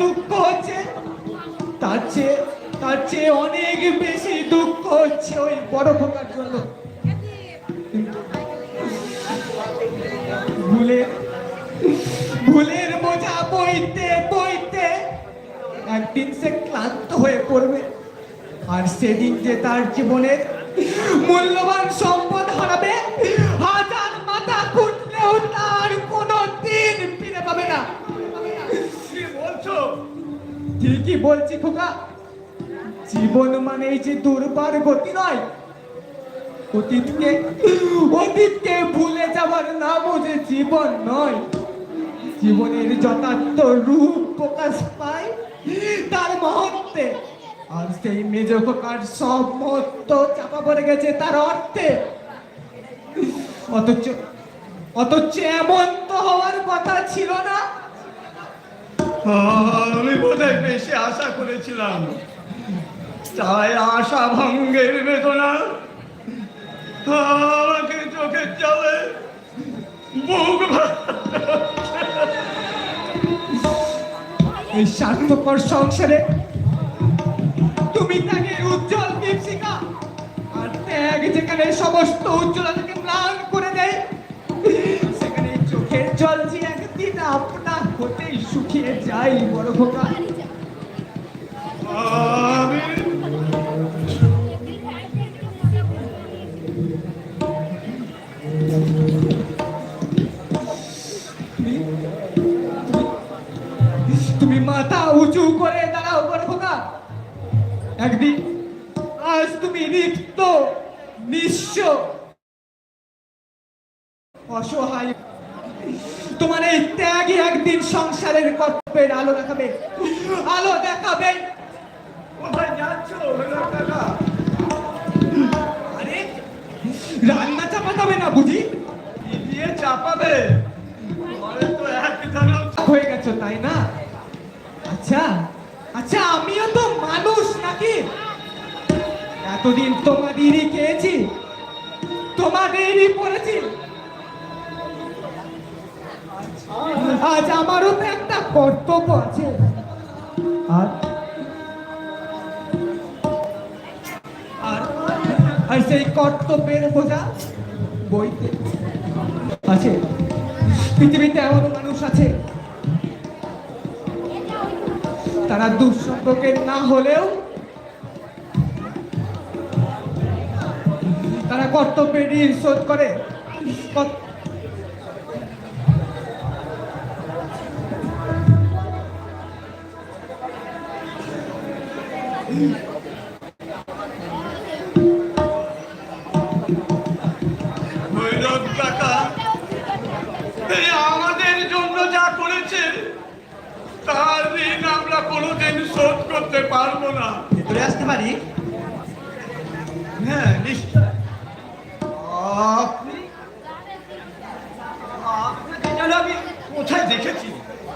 দুঃখ হচ্ছে, তার চেয়ে তার চেয়ে অনেক বেশি দুঃখ হচ্ছে ওই বড় খোকার জন্য। ভুলের ভুলের বোঝা বইতে বইতে একদিন সে ক্লান্ত হয়ে পড়বে, আর সেদিন যে তার জীবনের মূল্যবান সম্পদ হারাবে ঠিকই বলছি খোকা। জীবন মানে এই যে দুর্বার গতি নয়, অতীতকে অতীতকে ভুলে যাওয়ার নামও যে জীবন নয়। জীবনের যথার্থ রূপ প্রকাশ পায় তার মহত্বে আর সেই মেজ খোকার সব মহত্ব চাপা পড়ে গেছে তার অর্থে। অথচ অথচ এমন তো হওয়ার কথা ছিল না। বোধহয় বেশি আশা করেছিলাম। তাই আশা ভঙ্গের বেদনা আমাকে চোখের জলে বুক এই স্বার্থপর সংসারে তুমি ত্যাগের উজ্জ্বল দীপশিখা আর ত্যাগ যেখানে সমস্ত উজ্জ্বলতাকে ম্লান করে দেয়, সেখানে চোখের জল যে একদিন আপনা হতেই শুকিয়ে যায় বড় খোকা। তুমি মাথা উঁচু করে দাঁড়াও, বড় খোকা। একদিন আজ তুমি রিক্ত নিঃস্ব, অসহায় তোমার এই ত্যাগই একদিন সংসারের কর্তব্যের আলো দেখাবে। আলো দেখাবে। কোথায় যাচ্ছ? আরে রান্না চাপাতে না বুঝি? দিয়ে চাপাবে। হয়ে গেছো তাই না? আচ্ছা আচ্ছা আমিও তো মানুষ নাকি? এতদিন তোমাদেরই খেয়েছি তোমাদেরই পড়েছি। আজ আমারও তো একটা কর্তব্য আছে। আর আর সেই কর্তব্যের বোঝা বইতে আছে। পৃথিবীতে এমন মানুষ আছে, তারা দুঃসম্পর্কের না হলেও তারা কর্তব্যের ঋণ শোধ করে। আমাদের জন্য যা করেছে তার ঋণ আমরা কোনোদিন শোধ করতে পারব না। ভেতরে আসতে পারি? হ্যাঁ নিশ্চয় আপনি আপনাকে যেন আমি কোথায় দেখেছি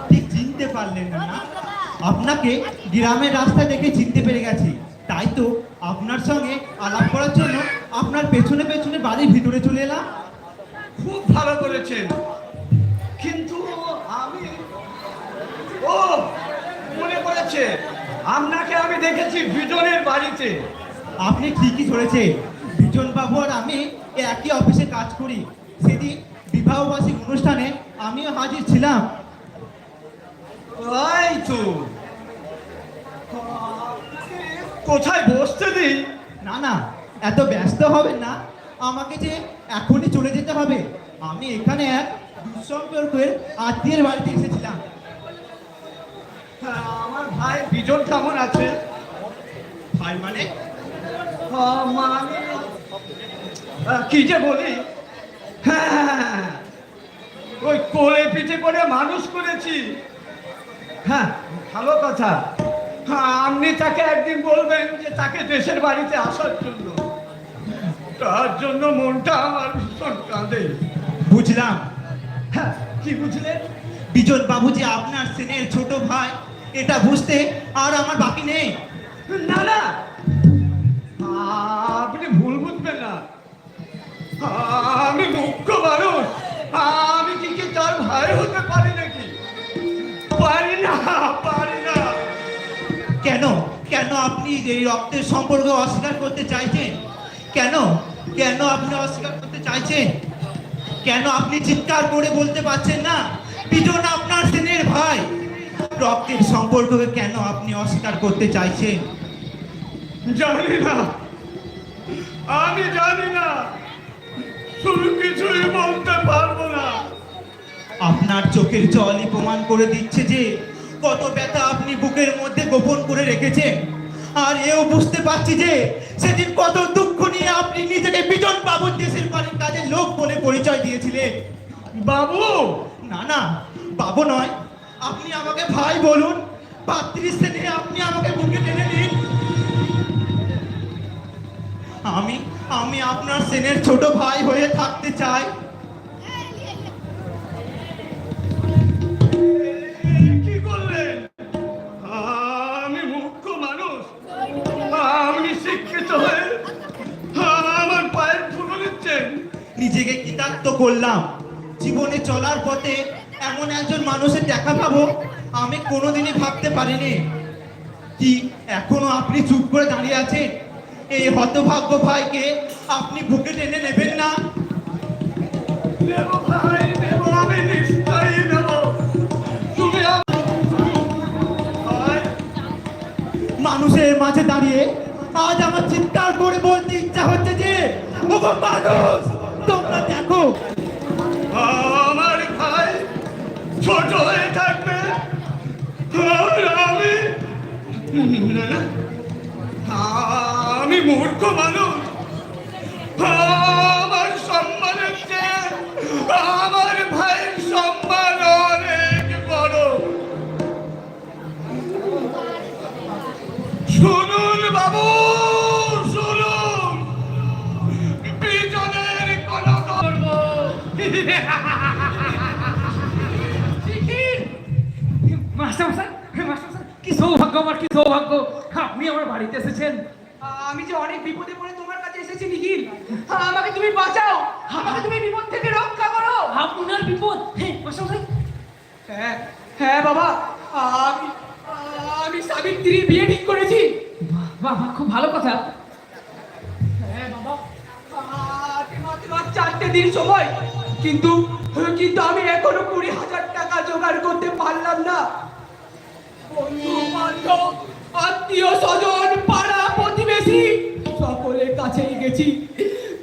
ঠিক চিনতে পারলেন না না? আপনাকে গ্রামের রাস্তা দেখে চিনতে পেরে গেছি। তাই তো আপনার সঙ্গে আলাপ করার জন্য আপনার পেছনে পেছনে বাড়ির ভিতরে চলে এলাম। খুব ভালো করেছেন। কিন্তু আমি ও মনে পড়েছে আপনাকে আমি দেখেছি বিজনের বাড়িতে। আপনি ঠিকই ধরেছে বিজন বাবু আর আমি একই অফিসে কাজ করি। সেদিন বিবাহবার্ষিক অনুষ্ঠানে আমিও হাজির ছিলাম। তাই তো কোথায় বসতে দিই না না এত ব্যস্ত হবেন না। আমাকে যে এখনই চলে যেতে হবে। আমি এখানে এক দুঃসম্পর্কের আত্মীয়ের বাড়িতে এসেছিলাম। হ্যাঁ, আমার ভাই বিজন কেমন আছে? ভাই মানে? আহ, মানে কি যে বলি? হ্যাঁ, হ্যাঁ, হ্যাঁ, ওই কোলে পিঠে করে মানুষ করেছি। হ্যাঁ ভালো কথা। হ্যাঁ, আপনি তাকে একদিন বলবেন যে তাকে দেশের বাড়িতে আসার জন্য। তার জন্য মনটা আমার ভীষণ কাঁদে। বুঝলাম। হ্যাঁ কি বুঝলেন? বিজন বাবু যে আপনার সেনের ছোট ভাই এটা বুঝতে আর আমার বাকি নেই। না না। আপনি ভুল বুঝবেন না। আমি মুখ্য মানুষ। আমি কি কি তার ভাই হতে পারি? আপনি এই রক্তের সম্পর্ক অস্বীকার করতে চাইছেন? কেন? কেন আপনি অস্বীকার করতে চাইছেন? কেন আপনি চিৎকার করে বলতে পারছেন না? বিজন আপনার সেনের ভাই। রক্তের সম্পর্ককে কেন আপনি অস্বীকার করতে চাইছেন? জানি না। আমি জানি না। শুধু কিছুই বলতে পারব না। আপনার চোখের জলই প্রমাণ করে দিচ্ছে যে কত ব্যথা আপনি বুকের মধ্যে গোপন করে রেখেছেন। আর এও বুঝতে পারছি যে সেদিন কত দুঃখ নিয়ে আপনি নিজেকে বিজন বাবুর দেশের বাড়ির কাজে লোক বলে পরিচয় দিয়েছিলেন। বাবু! না না, বাবু নয়। আপনি আমাকে ভাই বলুন ভাতৃ শ্রেণি আপনি আমাকে বুকে টেনে নিন। আমি আমি আপনার সেনের ছোট ভাই হয়ে থাকতে চাই। নিজেকে কৃতার্থ করলাম। জীবনে চলার পথে এমন একজন মানুষের দেখা পাবো, আমি কোনোদিনই ভাবতে পারিনি। কি এখনও আপনি চুপ করে দাঁড়িয়ে আছেন? এই হতভাগ্য ভাইকে আপনি বুকে টেনে নেবেন না? মানুষের মাঝে দাঁড়িয়ে আজ আমার চিৎকার করে বলতে ইচ্ছা হচ্ছে যে মানুষ! তোমরা দেখো। আমার ভাই ছোট হয়ে থাকবে। আমি আমি মূর্খ মানুষ। মাস্টারমশাই মাস্টারমশাই কি সৌভাগ্য আমার কি সৌভাগ্য। আপনি আমার বাড়িতে এসেছেন। আমি যে অনেক বিপদে পড়ে তোমার কাছে এসেছি নিখিল। আমাকে তুমি বাঁচাও আমাকে তুমি বিপদ থেকে রক্ষা করো। আপনার বিপদ? হ্যাঁ হ্যাঁ বাবা আমি আমি সাবিত্রী বিয়ে ঠিক করেছি। বাহ, খুব ভালো কথা। হ্যাঁ বাবা মাত্র চারটে দিন সময় কিন্তু কিন্তু আমি এখনও কুড়ি হাজার টাকা জোগাড় করতে পারলাম না। বন্ধু বান্ধব আত্মীয় স্বজন, পাড়া প্রতিবেশী, সকলের কাছেই গেছি।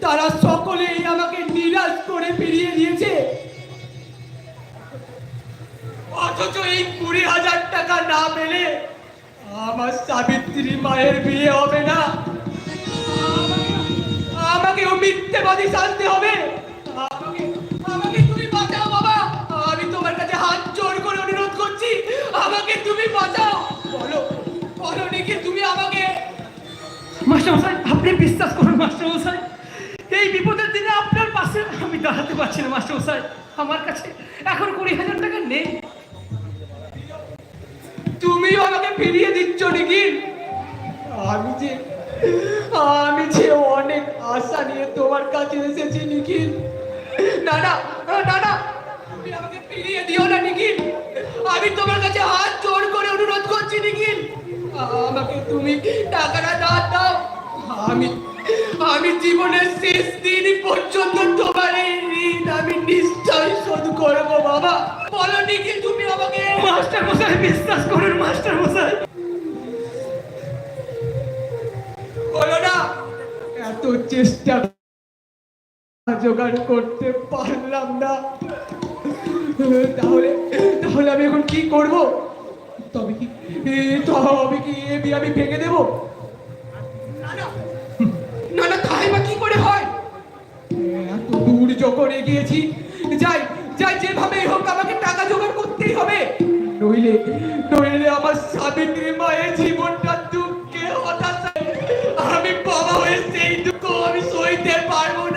তারা সকলেই আমাকে নিরাশ করে ফিরিয়ে দিয়েছে। অথচ এই কুড়ি হাজার টাকা না পেলে আমার সাবিত্রী মায়ের বিয়ে হবে না। আমাকেও মিথ্যেবাদী শান্তি হবে। আমাকে তুমি বাঁচাও। বলো বলো নাকি তুমি আমাকে। মাস্টারমশাই আপনি বিশ্বাস করুন মাস্টারমশাই এই বিপদের দিনে আপনার পাশে আমি দাঁড়াতে পারছি না মাস্টারমশাই। আমার কাছে এখন কুড়ি হাজার টাকা নেই। তুমিও আমাকে ফিরিয়ে দিচ্ছ নাকি? আমি যে আমি যে অনেক আশা নিয়ে তোমার কাছে এসেছি নিখিল না না না না তুমি আমাকে ফিরিয়ে দিও না নিখিল আমি তোমার কাছে হাত জোর করে অনুরোধ করছি নিখিল। আমাকে তুমি টাকাটা না দাও। আমি আমি জীবনের শেষ দিন পর্যন্ত তোমার এই ঋণ আমি নিশ্চয়ই শোধ করব বাবা। বলো নিখিল তুমি আমাকে মাস্টারমশাই বিশ্বাস করুন মাস্টারমশাই বলো না। এত চেষ্টা জোগাড় করতে পারলাম না। তাহলে তাহলে আমি এখন কি করব? তবে কি তবে কি এ বিয়ে আমি ভেঙে দেব? না না, তাই বা কি করে হয়? এত দূর যখন এগিয়েছি, যাই যাই, যেভাবেই হোক আমাকে টাকা জোগাড় করতেই হবে। নইলে নইলে আমার সাবিত্রী মায়ের জীবনটা দুঃখে হতাশায় আমি বাবা হয়ে সেই দুঃখ আমি সইতে পারব না।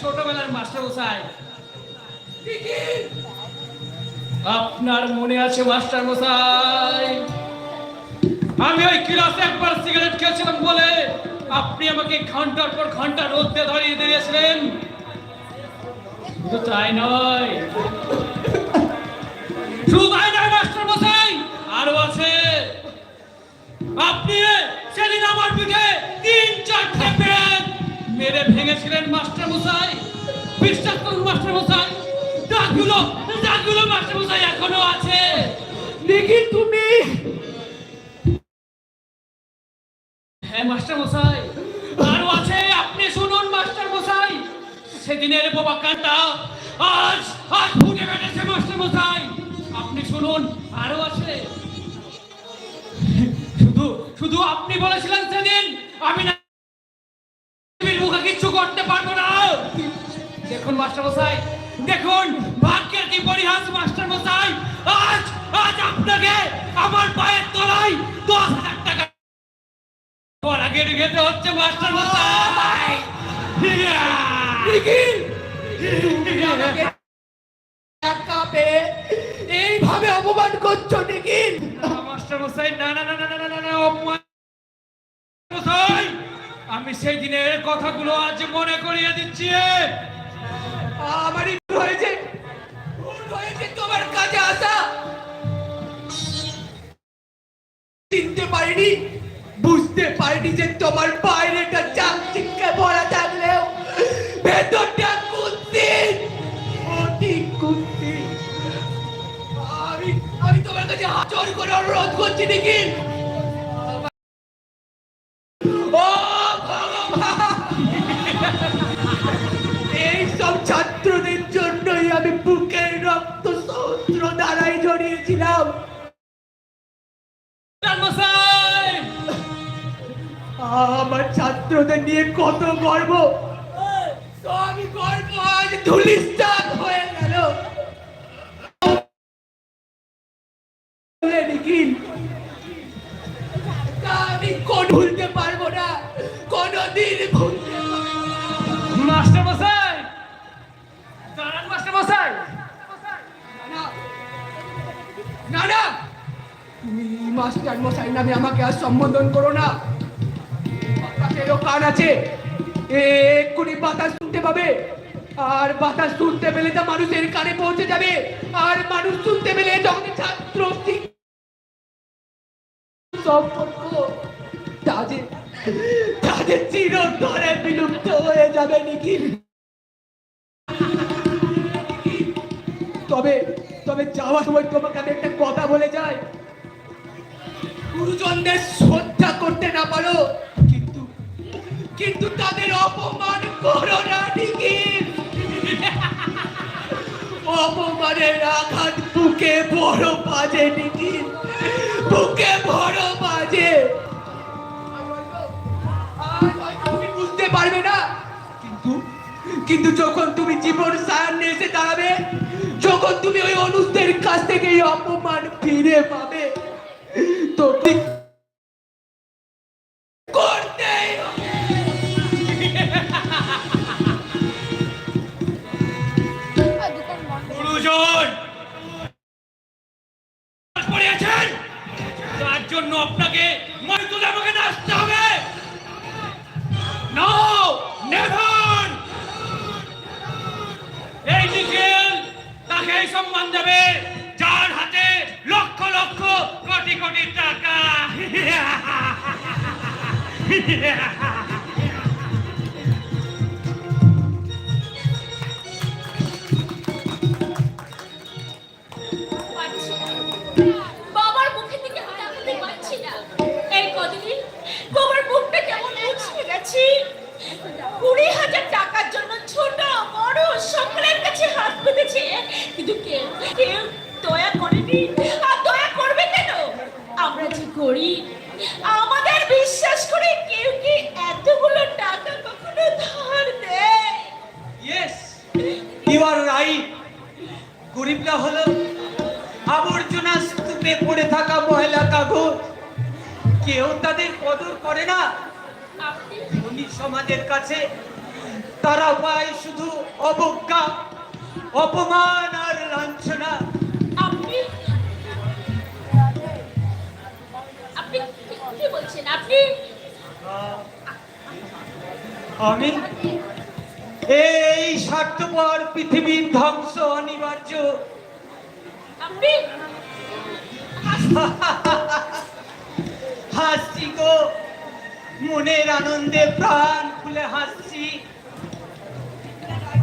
ছোটবেলার মাস্টার মশাই। আপনার মনে আছে মাস্টার মশাই? আমি ওই ক্লাসে একবার সিগারেট খেয়েছিলাম বলে আপনি আমাকে ঘণ্টার পর ঘণ্টা রোদে ধরিয়ে দিয়েছিলেন। তাই নয় তাই নয় মাস্টার মশাই, আরও আছে। আপনি সেদিন আমার পিঠে তিন চারটে পেন মেরে ভেঙেছিলেন মাস্টার মশাই। বিশ্বাস করুন মাস্টার মশাই দাগগুলো দাগগুলো মাস্টার মশাই এখনও আছে। দেখি তুমি হ্যাঁ মাস্টার মশাই আরও আছে। আপনি শুনুন মাস্টার মশাই। সেদিনের বোবা আজ আজ ফুটে বেড়েছে মাস্টার মশাই। আপনি শুনুন আরও আছে। শুধু শুধু আপনি বলেছিলেন সেদিন আমি না কিছু করতে পারব না। দেখুন মাস্টার মশাই দেখুন ভাগ্যের কি পরিহাস মাস্টার মশাই। আজ আজ আপনাকে আমার পায়ের তলায় দশ হাজার টাকা হচ্ছে এইভাবে অপমান করছ টিকিট মাস্টার মশাই না না না না না না অপমান আমি সেই দিনের কথাগুলো আজ মনে করিয়ে দিচ্ছি। আমারই হয়েছে। হয়েছে তোমার কাছে আসা। চিনতে বুঝতে যে তোমার ভরা আমি আমি তোমার কাছে করে অনুরোধ করছি নাকি কত গর্ব। সবই গর্ব আজ ধুলিস্তান হয়ে গেল। বলে নিখিল তা আমি কোন ভুলতে পারব না কোনদিন ভুলতে মাস্টার মশাই দাঁড়ান মাস্টার মশাই। না না না। তুমি মাস্টার মশাই নামে আমাকে আর সম্বোধন করো না। কান আছে। এক্ষুনি বাতাস শুনতে পাবে। আর বাতাস শুনতে পেলে তা মানুষের কানে পৌঁছে যাবে। আর মানুষ শুনতে পেলে তখন ছাত্র সম্পর্ক তাদের তাদের চিরতরে বিলুপ্ত হয়ে যাবে নাকি? তবে তবে যাওয়ার সময় তোমাকে একটা কথা বলে যাই। গুরুজনদের শ্রদ্ধা করতে না পারো। কিন্তু তাদের অপমান করো না নিখিল অপমানের আঘাত বুকে বড় বাজে নিখিল বুকে বড় বাজে। তুমি বুঝতে পারবে না। কিন্তু কিন্তু যখন তুমি জীবন সায়ান্নে এসে দাঁড়াবে, যখন তুমি ওই অনুষ্ঠের কাছ থেকে অপমান ফিরে পাবে তো ঠিক করছি। কুড়ি হাজার টাকার জন্য ছোট বড় সকলের কাছে হাত পেতেছে কিন্তু কেউ কেউ দয়া করেনি। আর দয়া করবে কেন? আমরা যে করি আমাদের বিশ্বাস করে কেউ কি এতগুলো টাকা কখনো ধার দেয়? ইয়েস ইউ আর রাইট গরিবরা হলো আবর্জনা স্তূপে পড়ে থাকা মহিলা কাগজ। কেউ তাদের কদর করে না। ধনী সমাজের কাছে তারা পায় শুধু অবজ্ঞা অপমান আর লাঞ্ছনা। আপনি আপনি কি- কি বলছেন? আপনি আমি এই স্বার্থপর পৃথিবীর ধ্বংস অনিবার্য। আপনি হাসছি গো। মনের আনন্দে প্রাণ খুলে হাসছি।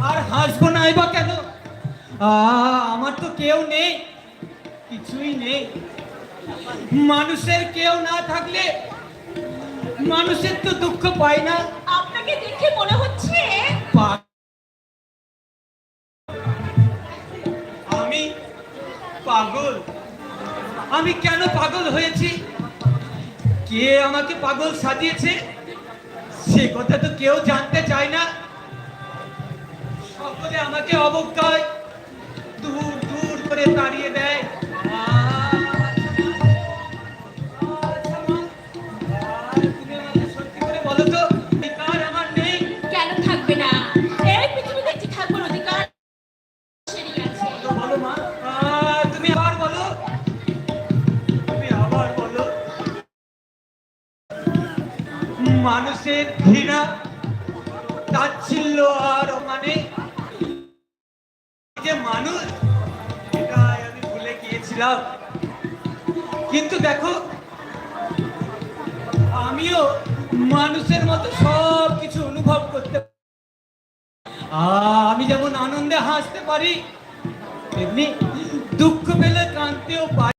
আর হাসবো নাই বা কেন? আমার তো কেউ নেই কিছুই নেই। মানুষের কেউ না থাকলে মানুষের তো দুঃখ পাই না। আপনাকে দেখে মনে হচ্ছে আমি পাগল। আমি কেন পাগল হয়েছি? কে আমাকে পাগল সাজিয়েছে সে কথা তো কেউ জানতে চায় না সকলে আমাকে অবজ্ঞায় দূর দূর করে তাড়িয়ে দেয় আচ্ছা আর তেমনি দুঃখ পেলে কাঁদতেও পারি?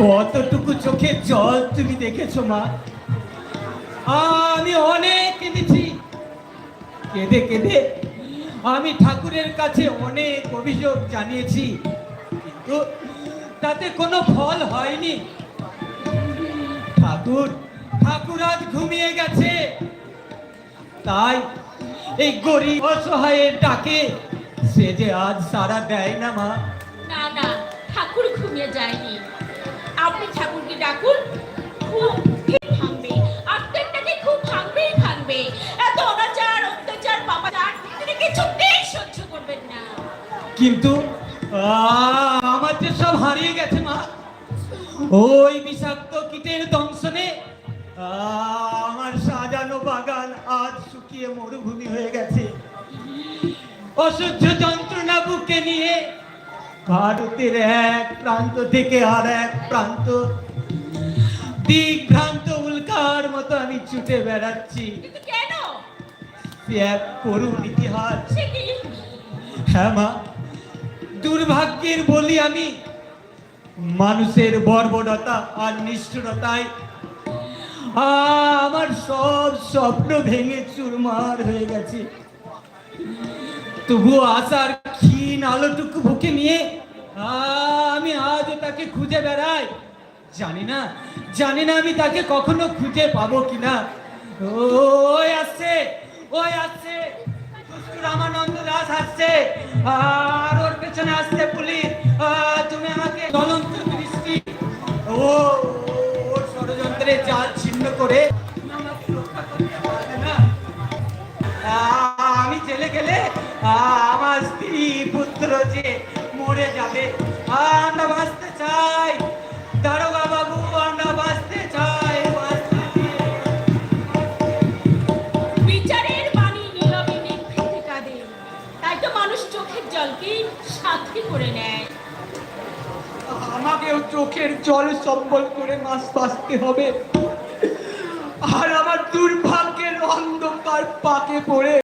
কতটুকু চোখে জল তুমি দেখেছ মা আমি অনেক কেঁদেছি কেঁদে কেঁদে আমি ঠাকুরের কাছে অনেক অভিযোগ জানিয়েছি কিন্তু তাতে কোনো ফল হয়নি ঠাকুর ঠাকুর আজ ঘুমিয়ে গেছে তাই এই গরিব অসহায়ের ডাকে। সে যে আজ সারা দেয় না মা। না না ঠাকুর ঘুমিয়ে যায়নি। আপনি ঠাকুরকে ডাকুন খুব ঠিক ভাঙবে। আপনারটাকে খুব ভাঙবেই ভাঙবে। এত অনাচার অত্যাচার পাপাচার তিনি কিছুতেই সহ্য করবেন না। কিন্তু আমার যে সব হারিয়ে গেছে মা। ওই বিষাক্ত কীটের দংশনে আহ, ভারতের এক প্রান্ত থেকে আর এক প্রান্ত। দিগ্ভ্রান্ত উল্কার মতো আমি ছুটে বেড়াচ্ছি। কেন? সে এক করুণ ইতিহাস। হ্যাঁ মা দুর্ভাগ্যের বলি আমি। মানুষের বর্বরতা আর নিষ্ঠুরতায় আমার সব স্বপ্ন ভেঙে চুরমার হয়ে গেছে। তবুও আশার ক্ষীণ আলোটুকু বুকে নিয়ে আমি আজও তাকে খুঁজে বেড়াই। জানি না জানি না আমি তাকে কখনো খুঁজে পাবো কিনা। ওই আসছে ওই আসছে। রামানন্দ দাস আসছে। আর ওর পেছনে আসছে পুলিশ। তুমি আমাকে জ্বলন্ত দৃষ্টি। ও ওর ষড়যন্ত্রে জাল ছিন্ন করে আমি জেলে গেলে আমার স্ত্রী পুত্র যে মরে যাবে আমরা বাঁচতে চাই। দারোগা বাবু আমরা বাঁচতে চাই বিচারের বাণী নীরবে নিভৃতে কাঁদে। তাই তো মানুষ চোখের জলকে করে নেয়। আমাকেও চোখের জল সম্বল করে মাছ বাঁচতে হবে। আর আমার দুর্ভাগ্যের অন্ধকার পাকে পড়ে